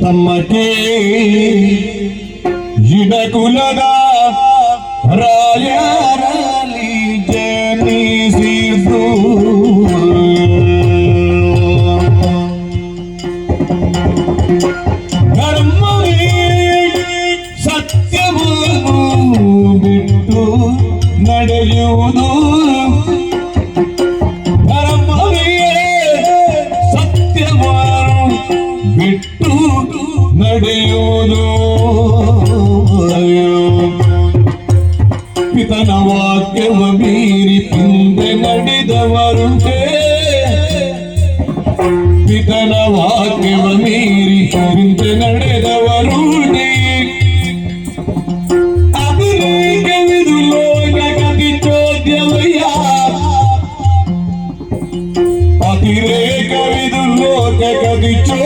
ತಮ್ಮಕ್ಕೆ ಇಡಕುಲದ ರಾಯರಲ್ಲಿ ಜನಿಸಿದ್ದು ಧರ್ಮವೇ ಸತ್ಯವನ್ನು ಬಿಟ್ಟು ನಡೆಯುವುದು ಬಿಟ್ಟು ನಡೆಯುವುದು ಪಿತನ ವಾಕ್ಯವ ಮೀರಿ ಹಿಂದೆ ನಡೆದವರುಂಟೆ ಪಿತನ ವಾಕ್ಯವ ಮೀರಿ ಹಿಂದೆ ನಡೆದವರುಂಟೆ ಅತಿರೇಕ ವಿದು ಲೋಕ ಕವಿ ಚೋ